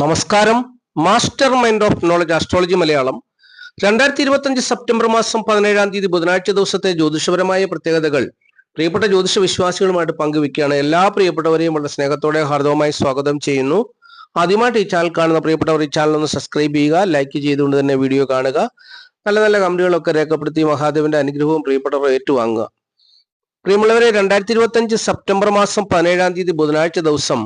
നമസ്കാരം. Master mind of knowledge astrology Malayalam. രണ്ടായിരത്തി ഇരുപത്തഞ്ച് സെപ്റ്റംബർ മാസം പതിനേഴാം തീയതി ബുധനാഴ്ച ദിവസത്തെ ജ്യോതിഷപരമായ പ്രത്യേകതകൾ പ്രിയപ്പെട്ട ജ്യോതിഷ വിശ്വാസികളുമായിട്ട് പങ്കുവെക്കുകയാണ് എല്ലാ പ്രിയപ്പെട്ടവരെയും വളരെ സ്നേഹത്തോടെ ഹാർദവമായി സ്വാഗതം ചെയ്യുന്നു. ആദ്യമായിട്ട് ഈ ചാനൽ കാണുന്ന പ്രിയപ്പെട്ടവർ ഈ ചാനൽ ഒന്ന് സബ്സ്ക്രൈബ് ചെയ്യുക ലൈക്ക് ചെയ്തുകൊണ്ട് തന്നെ വീഡിയോ കാണുക. നല്ല നല്ല കമന്റുകളൊക്കെ രേഖപ്പെടുത്തി മഹാദേവന്റെ അനുഗ്രഹവും പ്രിയപ്പെട്ടവർ ഏറ്റുവാങ്ങുക. പ്രിയമുള്ളവരെ രണ്ടായിരത്തി ഇരുപത്തഞ്ച് സെപ്റ്റംബർ മാസം പതിനേഴാം തീയതി ബുധനാഴ്ച ദിവസം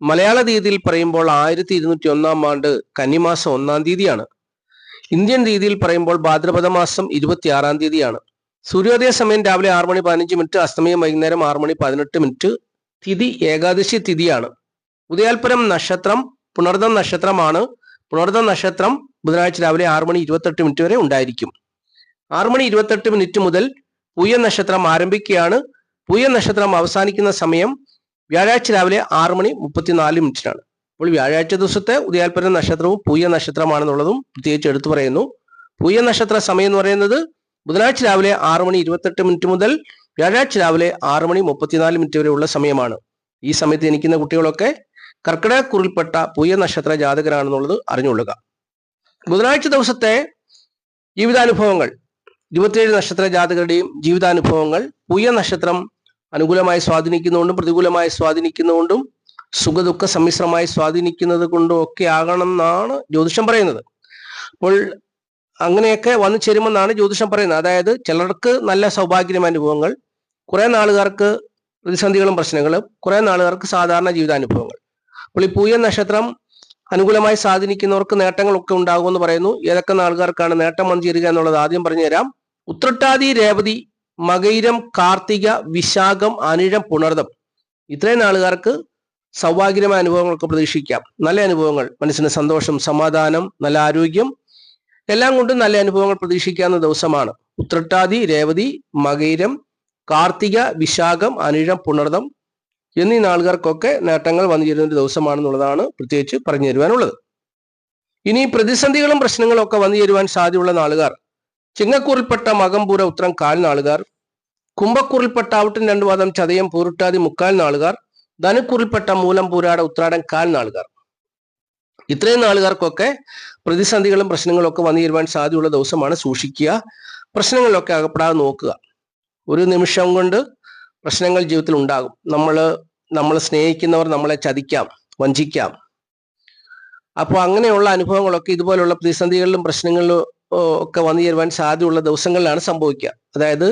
മലയാള തീയതിയിൽ പറയുമ്പോൾ ആയിരത്തി ഇരുന്നൂറ്റി ഒന്നാം ആണ്ട് കന്നിമാസം ഒന്നാം തീയതിയാണ്. ഇന്ത്യൻ രീതിയിൽ പറയുമ്പോൾ ഭാദ്രപദ മാസം ഇരുപത്തി ആറാം തീയതിയാണ്. സൂര്യോദയ സമയം രാവിലെ ആറ് മണി പതിനഞ്ച് മിനിറ്റ് അസ്തമയം വൈകുന്നേരം ആറ് മണി പതിനെട്ട് മിനിറ്റ് തിഥി ഏകാദശി തിഥിയാണ്. ഉദയാൽപുരം നക്ഷത്രം പുണർദം നക്ഷത്രമാണ്. പുണർദം നക്ഷത്രം ബുധനാഴ്ച രാവിലെ ആറ് മണി ഇരുപത്തെട്ട് മിനിറ്റ് വരെ ഉണ്ടായിരിക്കും. ആറ് മണി ഇരുപത്തെട്ട് മിനിറ്റ് മുതൽ പൂയ നക്ഷത്രം ആരംഭിക്കുകയാണ്. പൂയ നക്ഷത്രം അവസാനിക്കുന്ന സമയം വ്യാഴാഴ്ച രാവിലെ ആറ് മണി മുപ്പത്തിനാല് മിനിറ്റിനാണ്. അപ്പോൾ വ്യാഴാഴ്ച ദിവസത്തെ ഉദയാൽപര നക്ഷത്രവും പൂയ നക്ഷത്രമാണെന്നുള്ളതും പ്രത്യേകിച്ച് എടുത്തു പറയുന്നു. പൂയ നക്ഷത്ര സമയം എന്ന് പറയുന്നത് ബുധനാഴ്ച രാവിലെ ആറ് മണി ഇരുപത്തെട്ട് മിനിറ്റ് മുതൽ വ്യാഴാഴ്ച രാവിലെ ആറ് മണി മുപ്പത്തിനാല് മിനിറ്റ് വരെയുള്ള സമയമാണ്. ഈ സമയത്ത് ജനിക്കുന്ന കുട്ടികളൊക്കെ കർക്കിടകക്കുറിൽപ്പെട്ട പൂയ നക്ഷത്ര ജാതകരാണെന്നുള്ളത് അറിഞ്ഞുകൊള്ളുക. ബുധനാഴ്ച ദിവസത്തെ ജീവിതാനുഭവങ്ങൾ ഇരുപത്തിയേഴ് നക്ഷത്ര ജാതകരുടെയും ജീവിതാനുഭവങ്ങൾ പൂയ നക്ഷത്രം അനുകൂലമായി സ്വാധീനിക്കുന്നതുകൊണ്ടും പ്രതികൂലമായി സ്വാധീനിക്കുന്നതുകൊണ്ടും സുഖദുഃഖ സമ്മിശ്രമായി സ്വാധീനിക്കുന്നത് കൊണ്ടും ഒക്കെ ആകണം എന്നാണ് ജ്യോതിഷം പറയുന്നത്. അപ്പോൾ അങ്ങനെയൊക്കെ വന്നു ചേരുമെന്നാണ് ജ്യോതിഷം പറയുന്നത്. അതായത് ചിലർക്ക് നല്ല സൗഭാഗ്യം അനുഭവങ്ങൾ കുറെ നാളുകാർക്ക് പ്രതിസന്ധികളും പ്രശ്നങ്ങളും കുറെ നാളുകാർക്ക് സാധാരണ ജീവിതാനുഭവങ്ങൾ. അപ്പോൾ ഈ പൂയ നക്ഷത്രം അനുകൂലമായി സ്വാധീനിക്കുന്നവർക്ക് നേട്ടങ്ങളൊക്കെ ഉണ്ടാകുമെന്ന് പറയുന്നു. ഏതൊക്കെ നാളുകാർക്കാണ് നേട്ടം വന്നു ചേരുക എന്നുള്ളത് ആദ്യം പറഞ്ഞു തരാം രേവതി മകൈരം കാർത്തിക വിശാഖം അനിഴം പുണർദം. ഇത്രയും നാളുകാർക്ക് സൗഭാഗ്യമായ അനുഭവങ്ങളൊക്കെ പ്രതീക്ഷിക്കാം. നല്ല അനുഭവങ്ങൾ. മനസ്സിന് സന്തോഷം സമാധാനം നല്ല ആരോഗ്യം. എല്ലാം കൊണ്ടും നല്ല അനുഭവങ്ങൾ പ്രതീക്ഷിക്കാവുന്ന ദിവസമാണ്. ഉത്രട്ടാതി രേവതി മകൈരം കാർത്തിക വിശാഖം അനിഴം പുണർദം എന്നീ നാളുകാർക്കൊക്കെ നേട്ടങ്ങൾ വന്നു ചേരുന്ന ഒരു ദിവസമാണെന്നുള്ളതാണ് പ്രത്യേകിച്ച് പറഞ്ഞു തരുവാനുള്ളത്. ഇനി പ്രതിസന്ധികളും പ്രശ്നങ്ങളും ഒക്കെ വന്നു ചേരുവാൻ സാധ്യതയുള്ള നാളുകാർ. ചിങ്ങക്കൂറിൽപ്പെട്ട മകംപൂര ഉത്രം കാൽ നാളുകാർ കുംഭക്കൂറിൽപ്പെട്ട ഔട്ടൻ രണ്ടു വാദം ചതയം പൂരുട്ടാതി മുക്കാൽ നാളുകാർ ധനുക്കൂറിൽപ്പെട്ട മൂലം പൂരാട ഉത്രാടൻ കാൽ നാളുകാർ. ഇത്രയും നാളുകാർക്കൊക്കെ പ്രതിസന്ധികളും പ്രശ്നങ്ങളും ഒക്കെ വന്നു തീരുവാൻ സാധ്യതയുള്ള ദിവസമാണ് സൂക്ഷിക്കുക. പ്രശ്നങ്ങളിലൊക്കെ അകപ്പെടാതെ നോക്കുക. ഒരു നിമിഷം കൊണ്ട് പ്രശ്നങ്ങൾ ജീവിതത്തിൽ ഉണ്ടാകും. നമ്മൾ നമ്മൾ സ്നേഹിക്കുന്നവർ നമ്മളെ ചതിക്കാം വഞ്ചിക്കാം. അപ്പോൾ അങ്ങനെയുള്ള അനുഭവങ്ങളൊക്കെ ഇതുപോലുള്ള പ്രതിസന്ധികളിലും പ്രശ്നങ്ങളിലും ഒക്കെ വന്നു ചേരുവാൻ സാധ്യതയുള്ള ദിവസങ്ങളിലാണ് സംഭവിക്കുക. അതായത്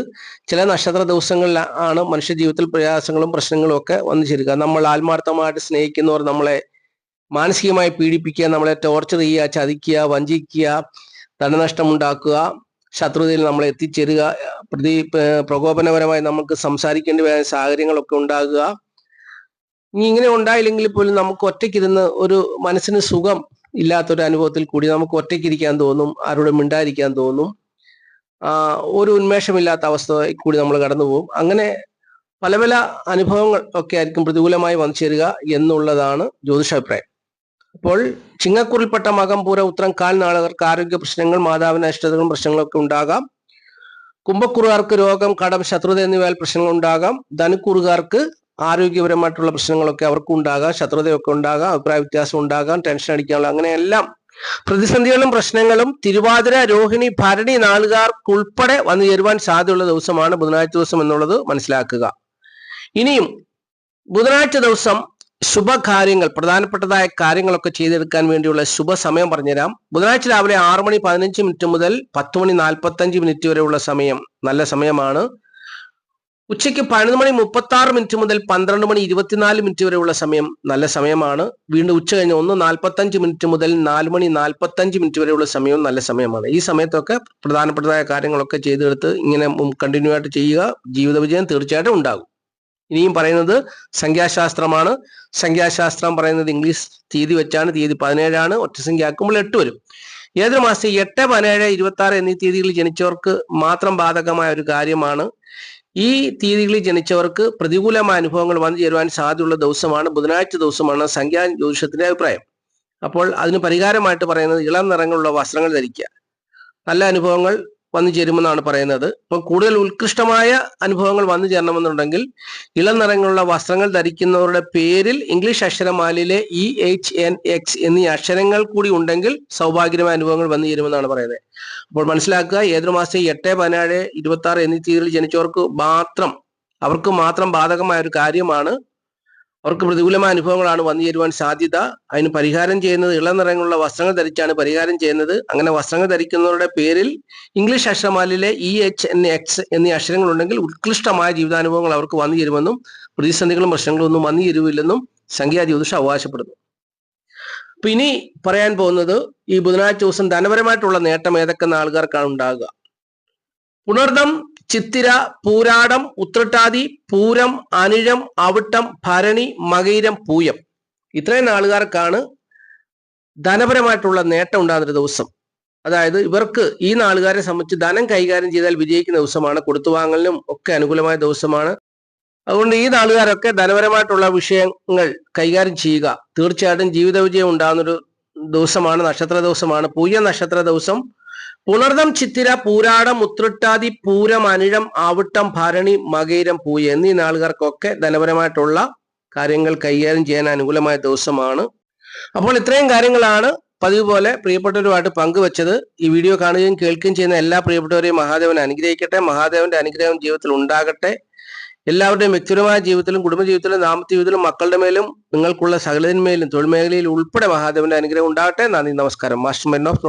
ചില നക്ഷത്ര ദിവസങ്ങളിൽ ആണ് മനുഷ്യ ജീവിതത്തിൽ പ്രയാസങ്ങളും പ്രശ്നങ്ങളും ഒക്കെ വന്നു ചേരുക. നമ്മൾ ആത്മാർത്ഥമായിട്ട് സ്നേഹിക്കുന്നവർ നമ്മളെ മാനസികമായി പീഡിപ്പിക്കുക നമ്മളെ ടോർച്ചർ ചെയ്യുക ചതിക്കുക വഞ്ചിക്കുക ധനനഷ്ടം ഉണ്ടാക്കുക ശത്രുതയിൽ നമ്മൾ എത്തിച്ചേരുക പ്രതി പ്രകോപനപരമായി നമുക്ക് സംസാരിക്കേണ്ടി വരുന്ന സാഹചര്യങ്ങളൊക്കെ ഉണ്ടാകുക. ഇനി ഇങ്ങനെ ഉണ്ടായില്ലെങ്കിൽ പോലും നമുക്ക് ഒറ്റയ്ക്കിരുന്ന് ഒരു മനസ്സിന് സുഖം ഇല്ലാത്തൊരു അനുഭവത്തിൽ കൂടി നമുക്ക് ഒറ്റയ്ക്കിരിക്കാൻ തോന്നും ആരോടും മിണ്ടാതിരിക്കാൻ തോന്നും ഒരു ഉന്മേഷമില്ലാത്ത അവസ്ഥ കൂടി നമ്മൾ കടന്നു പോകും അങ്ങനെ പല പല അനുഭവങ്ങൾ ഒക്കെ ആയിരിക്കും പ്രതികൂലമായി വന്നു ചേരുക എന്നുള്ളതാണ് ജ്യോതിഷാഭിപ്രായം. അപ്പോൾ ചിങ്ങക്കുറിൽപ്പെട്ട മകം പൂര ഉത്തരം കാൽ നാളുകർക്ക് ആരോഗ്യ പ്രശ്നങ്ങൾ മാതാവിന് അനിഷ്ടതകളും പ്രശ്നങ്ങളൊക്കെ ഉണ്ടാകാം. കുംഭക്കുറുകാർക്ക് രോഗം കടം ശത്രുത എന്നിവയാൽ പ്രശ്നങ്ങൾ ഉണ്ടാകാം. ധനുക്കുറുകാർക്ക് ആരോഗ്യപരമായിട്ടുള്ള പ്രശ്നങ്ങളൊക്കെ അവർക്കും ഉണ്ടാകാം ശത്രുതയൊക്കെ ഉണ്ടാകാം അഭിപ്രായ വ്യത്യാസം ഉണ്ടാകാം ടെൻഷൻ അടിക്കാനുള്ള അങ്ങനെയെല്ലാം പ്രതിസന്ധികളും പ്രശ്നങ്ങളും തിരുവാതിര രോഹിണി ഭരണി നാളുകാർക്കുൾപ്പെടെ വന്നു ചേരുവാൻ സാധ്യതയുള്ള ദിവസമാണ് ബുധനാഴ്ച ദിവസം എന്നുള്ളത് മനസ്സിലാക്കുക. ഇനിയും ബുധനാഴ്ച ദിവസം ശുഭകാര്യങ്ങൾ പ്രധാനപ്പെട്ടതായ കാര്യങ്ങളൊക്കെ ചെയ്തെടുക്കാൻ വേണ്ടിയുള്ള ശുഭസമയം പറഞ്ഞുതരാം. ബുധനാഴ്ച രാവിലെ ആറ് മണി പതിനഞ്ച് മിനിറ്റ് മുതൽ പത്ത് മണി നാൽപ്പത്തഞ്ച് മിനിറ്റ് വരെയുള്ള സമയം നല്ല സമയമാണ്. ഉച്ചയ്ക്ക് പതിനൊന്ന് മണി മുപ്പത്തി ആറ് മിനിറ്റ് മുതൽ പന്ത്രണ്ട് മണി ഇരുപത്തിനാല് മിനിറ്റ് വരെയുള്ള സമയം നല്ല സമയമാണ്. വീണ്ടും ഉച്ച കഴിഞ്ഞ് ഒന്ന് നാൽപ്പത്തഞ്ച് മിനിറ്റ് മുതൽ നാല് മണി നാൽപ്പത്തഞ്ച് മിനിറ്റ് വരെയുള്ള സമയവും നല്ല സമയമാണ്. ഈ സമയത്തൊക്കെ പ്രധാനപ്പെട്ടതായ കാര്യങ്ങളൊക്കെ ചെയ്തെടുത്ത് ഇങ്ങനെ കണ്ടിന്യൂ ആയിട്ട് ചെയ്യുക ജീവിത വിജയം തീർച്ചയായിട്ടും ഉണ്ടാകും. ഇനിയും പറയുന്നത് സംഖ്യാശാസ്ത്രമാണ്. സംഖ്യാശാസ്ത്രം പറയുന്നത് ഇംഗ്ലീഷ് തീയതി വെച്ചാണ്. തീയതി പതിനേഴാണ്. ഒറ്റ സംഖ്യ ആക്കുമ്പോൾ എട്ട് വരും. ഏതൊരു മാസം എട്ട് പതിനേഴ് ഇരുപത്തി ആറ് എന്നീ തീയതികളിൽ ജനിച്ചവർക്ക് മാത്രം ബാധകമായ ഒരു കാര്യമാണ് ഈ തീയതികളിൽ ജനിച്ചവർക്ക് പ്രതികൂലമായ അനുഭവങ്ങൾ വന്നു ചേരുവാൻ സാധ്യതയുള്ള ദിവസമാണ് ബുധനാഴ്ച ദിവസമാണ് സംഖ്യാ ജ്യോതിഷത്തിന്റെ അഭിപ്രായം. അപ്പോൾ അതിന് പരിഹാരമായിട്ട് പറയുന്നത് ഇളം നിറങ്ങളുള്ള വസ്ത്രങ്ങൾ ധരിക്കുക. നല്ല അനുഭവങ്ങൾ വന്നു ചേരുമെന്നാണ് പറയുന്നത്. ഇപ്പം കൂടുതൽ ഉത്കൃഷ്ടമായ അനുഭവങ്ങൾ വന്നു ചേരണമെന്നുണ്ടെങ്കിൽ ഇളം നിറങ്ങളുള്ള വസ്ത്രങ്ങൾ ധരിക്കുന്നവരുടെ പേരിൽ ഇംഗ്ലീഷ് അക്ഷരമാലയിലെ ഇ എച്ച് എൻ എക്സ് എന്നീ അക്ഷരങ്ങൾ കൂടി ഉണ്ടെങ്കിൽ സൗഭാഗ്യമായ അനുഭവങ്ങൾ വന്നു ചേരുമെന്നാണ് പറയുന്നത്. അപ്പോൾ മനസ്സിലാക്കുക ഏതൊരു മാസം എട്ട് പതിനേഴ് ഇരുപത്തി ആറ് എന്നീ തീയതിയിൽ ജനിച്ചവർക്ക് മാത്രം അവർക്ക് മാത്രം ബാധകമായ ഒരു കാര്യമാണ് അവർക്ക് പ്രതികൂലമായ അനുഭവങ്ങളാണ് വന്നു ചേരുവാൻ സാധ്യത. അതിന് പരിഹാരം ചെയ്യുന്നത് ഇളനിറങ്ങളുള്ള വസ്ത്രങ്ങൾ ധരിച്ചാണ് പരിഹാരം ചെയ്യുന്നത്. അങ്ങനെ വസ്ത്രങ്ങൾ ധരിക്കുന്നവരുടെ പേരിൽ ഇംഗ്ലീഷ് അക്ഷരമാലിലെ ഇ എച്ച് എൻ എക്സ് എന്നീ അക്ഷരങ്ങൾ ഉണ്ടെങ്കിൽ ഉത്കൃഷ്ടമായ ജീവിതാനുഭവങ്ങൾ അവർക്ക് വന്നു ചേരുമെന്നും പ്രതിസന്ധികളും പ്രശ്നങ്ങളും ഒന്നും വന്നു ചേരുവില്ലെന്നും സംഖ്യാ ജ്യോതിഷം അവകാശപ്പെടുന്നു. അപ്പൊ ഇനി പറയാൻ പോകുന്നത് ഈ ബുധനാഴ്ച ദിവസം ധനപരമായിട്ടുള്ള നേട്ടം ഏതൊക്കെ ആൾക്കാർക്കാണ് ഉണ്ടാകുക പുണർദം ചിത്തിര പൂരാടം ഉത്രട്ടാതി പൂരം അനിഴം അവിട്ടം ഭരണി മകയിരം പൂയം. ഇത്രയും ആളുകാർക്കാണ് ധനപരമായിട്ടുള്ള നേട്ടം ഉണ്ടാകുന്ന ദിവസം. അതായത് ഇവർക്ക് ഈ നാളുകാരെ സംബന്ധിച്ച് ധനം കൈകാര്യം ചെയ്താൽ വിജയിക്കുന്ന ദിവസമാണ്. കൊടുത്തുവാങ്ങലിനും ഒക്കെ അനുകൂലമായ ദിവസമാണ്. അതുകൊണ്ട് ഈ നാളുകാരൊക്കെ ധനപരമായിട്ടുള്ള വിഷയങ്ങൾ കൈകാര്യം ചെയ്യുക. തീർച്ചയായിട്ടും ജീവിത വിജയം ഉണ്ടാകുന്നൊരു ദിവസമാണ്. നക്ഷത്ര ദിവസമാണ്. പൂയ നക്ഷത്ര ദിവസം പുണർദം ചിത്തിര പൂരാടം ഉത്രട്ടാതി പൂരം അനിഴം ആവിട്ടം ഭരണി മകയിരം പൂയ എന്നീ നാളുകാർക്കൊക്കെ ധനപരമായിട്ടുള്ള കാര്യങ്ങൾ കൈകാര്യം ചെയ്യാൻ അനുകൂലമായ ദിവസമാണ്. അപ്പോൾ ഇത്രയും കാര്യങ്ങളാണ് പതിവ് പോലെ പ്രിയപ്പെട്ടവരുമായിട്ട് പങ്കുവച്ചത്. ഈ വീഡിയോ കാണുകയും കേൾക്കുകയും ചെയ്യുന്ന എല്ലാ പ്രിയപ്പെട്ടവരെയും മഹാദേവൻ അനുഗ്രഹിക്കട്ടെ. മഹാദേവന്റെ അനുഗ്രഹം ജീവിതത്തിൽ ഉണ്ടാകട്ടെ. എല്ലാവരുടെയും വ്യക്തിപരമായ ജീവിതത്തിലും കുടുംബജീവിതത്തിലും ദാമ്പത്യ ജീവിതത്തിലും മക്കളുടെ മേലും നിങ്ങൾക്കുള്ള സകലതിന്മേലും തൊഴിൽ മേഖലയിൽ ഉൾപ്പെടെ മഹാദേവന്റെ അനുഗ്രഹം ഉണ്ടാകട്ടെ. നന്ദി നമസ്കാരം. Master men of